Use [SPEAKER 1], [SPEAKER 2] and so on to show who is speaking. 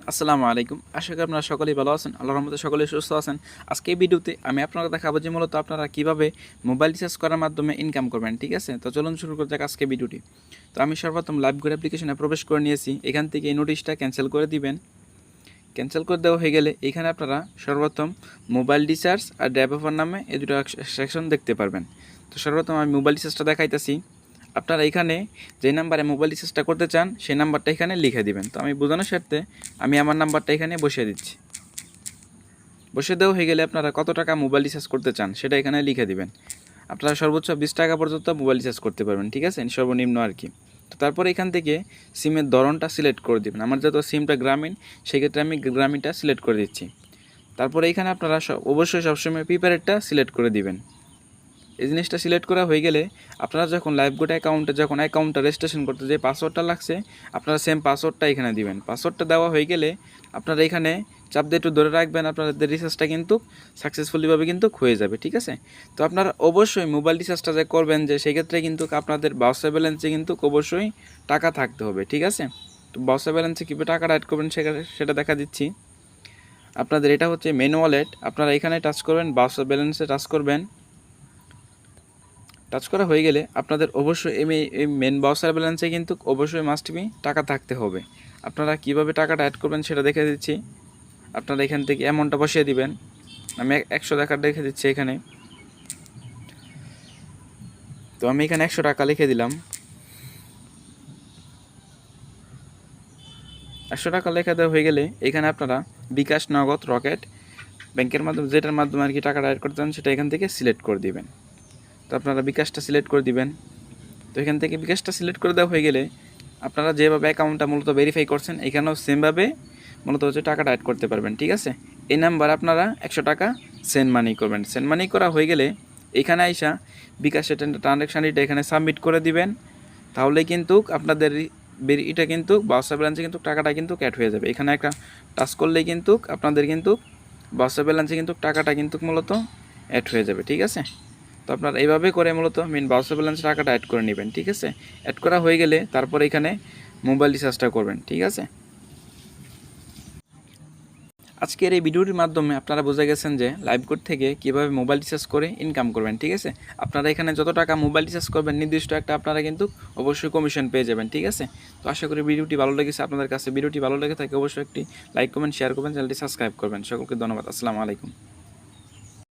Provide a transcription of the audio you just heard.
[SPEAKER 1] আসসালামু আলাইকুম। আশা করি আপনারা সকলেই ভালো আছেন। আল্লাহর রহমতে সকলেই সুস্থ আছেন। আজকে এই ভিডিওতে আমি আপনাকে দেখাবো যে মূলত আপনারা কীভাবে মোবাইল রিচার্জ করার মাধ্যমে ইনকাম করবেন, ঠিক আছে? তো চলুন শুরু করতে যাক আজকে ভিডিওটি। তো আমি সর্বপ্রথম লাইভ গুড অ্যাপ্লিকেশনে প্রবেশ করে নিয়েছি। এখান থেকে এই নোটিশটা ক্যান্সেল করে দিবেন। ক্যান্সেল করে দেওয়া হয়ে গেলে এখানে আপনারা সর্বপ্রথম মোবাইল রিচার্জ আর ড্রাইভার নামে এই দুটো সেকশন দেখতে পারবেন। তো সর্বপ্রথম আমি মোবাইল রিচার্জটা দেখাইতেছি। আপনারা এখানে যে নাম্বারে মোবাইল রিচার্জটা করতে চান, সেই নাম্বারটা এখানে লিখে দিবেন। তো আমি বোঝানোর স্বার্থে আমি আমার নাম্বারটা এখানে বসিয়ে দিচ্ছি। বসে দেওয়া হয়ে গেলে আপনারা কত টাকা মোবাইল রিচার্জ করতে চান, সেটা এখানে লিখে দিবেন। আপনারা সর্বোচ্চ বিশ টাকা পর্যন্ত মোবাইল রিচার্জ করতে পারবেন, ঠিক আছে? সর্বনিম্ন আর কি। তো তারপরে এখান থেকে সিমের ধরনটা সিলেক্ট করে দিবেন। আমার যেহেতু সিমটা গ্রামীণ, সেক্ষেত্রে আমি গ্রামীণটা সিলেক্ট করে দিচ্ছি। তারপরে এখানে আপনারা অবশ্যই সবসময় প্রিপেয়ারেরটা সিলেক্ট করে দিবেন। এই জিনিসটা সিলেক্ট করা হয়ে গেলে আপনারা যখন লাইভ গোটা অ্যাকাউন্টে যখন অ্যাকাউন্টটা রেজিস্ট্রেশন করতে যে পাসওয়ার্ডটা লাগছে, আপনারা সেম পাসওয়ার্ডটা এখানে দিবেন। পাসওয়ার্ডটা দেওয়া হয়ে গেলে আপনারা এখানে চাপ দিয়ে একটু ধরে রাখবেন, আপনাদের রিচার্জটা কিন্তু সাকসেসফুলিভাবে কিন্তু হয়ে যাবে, ঠিক আছে? তো আপনারা অবশ্যই মোবাইল রিচার্জটা যে করবেন যে সেক্ষেত্রে কিন্তু আপনাদের বাউসা ব্যালেন্সে কিন্তু অবশ্যই টাকা থাকতে হবে, ঠিক আছে? তো বাউসা ব্যালেন্সে কীভাবে টাকাটা অ্যাড করবেন সেটা দেখা দিচ্ছি। আপনাদের এটা হচ্ছে মেন ওয়ালেট আপনারা এখানে টাচ করবেন বাউসা ব্যালেন্সে টাচ করবেন। টাচ করা হয়ে গেলে আপনাদের অবশ্যই এই এই মেন বাউসার ব্যালেন্সে কিন্তু অবশ্যই মাস্ট টাকা থাকতে হবে। আপনারা কীভাবে টাকাটা অ্যাড করবেন সেটা দেখে দিচ্ছি। আপনারা এখান থেকে অ্যামাউন্টটা বসিয়ে দিবেন। আমি একশো টাকা দেখে দিচ্ছি এখানে। তো আমি এখানে একশো টাকা লিখে দিলাম। একশো টাকা লেখা দেওয়া হয়ে গেলে এখানে আপনারা বিকাশ নগদ রকেট ব্যাংকের মাধ্যমে যেটার মাধ্যমে আর কি টাকাটা অ্যাড করতে চান সেটা এখান থেকে সিলেক্ট করে দিবেন। তো আপনারা বিকাশটা সিলেক্ট করে দিবেন। তো এখান থেকে বিকাশটা সিলেক্ট করে দেওয়া হয়ে গেলে আপনারা যেভাবে অ্যাকাউন্টটা মূলত ভেরিফাই করছেন, এখানেও সেমভাবে মূলত হচ্ছে টাকাটা অ্যাড করতে পারবেন, ঠিক আছে? এই নাম্বার আপনারা একশো টাকা সেন্ড মানি করবেন। সেন্ড মানি করা হয়ে গেলে এখানে আইসা বিকাশের ট্রানজ্যাকশানটা এখানে সাবমিট করে দিবেন। তাহলে কিন্তু আপনাদের এটা কিন্তু বাসা ব্যালেন্সে কিন্তু টাকাটা কিন্তু ক্যাট হয়ে যাবে। এখানে একটা টাচ করলেই কিন্তু আপনাদের কিন্তু বাসা ব্যালেন্সে কিন্তু টাকাটা কিন্তু মূলত অ্যাড হয়ে যাবে, ঠিক আছে? তো আপনার এইভাবে করে মূলত মেন বাউসার ব্যালেন্স টাকাটা অ্যাড করে নেবেন, ঠিক আছে? অ্যাড করা হয়ে গেলে তারপর এখানে মোবাইল রিচার্জটা করবেন, ঠিক আছে? আজকের এই ভিডিওটির মাধ্যমে আপনারা বুঝে গেছেন যে লাইভ কোড থেকে কীভাবে মোবাইল রিচার্জ করে ইনকাম করবেন, ঠিক আছে? আপনারা এখানে যত টাকা মোবাইল রিচার্জ করবেন, নির্দিষ্ট একটা আপনারা কিন্তু অবশ্যই কমিশন পেয়ে যাবেন, ঠিক আছে? তো আশা করি ভিডিওটি ভালো লেগেছে। আপনাদের কাছে ভিডিওটি ভালো লেগে থাকে, অবশ্যই একটি লাইক কমেন্ট শেয়ার করবেন, চ্যানেলটি সাবস্ক্রাইব করবেন। সকলকে ধন্যবাদ। আসসালামু আলাইকুম।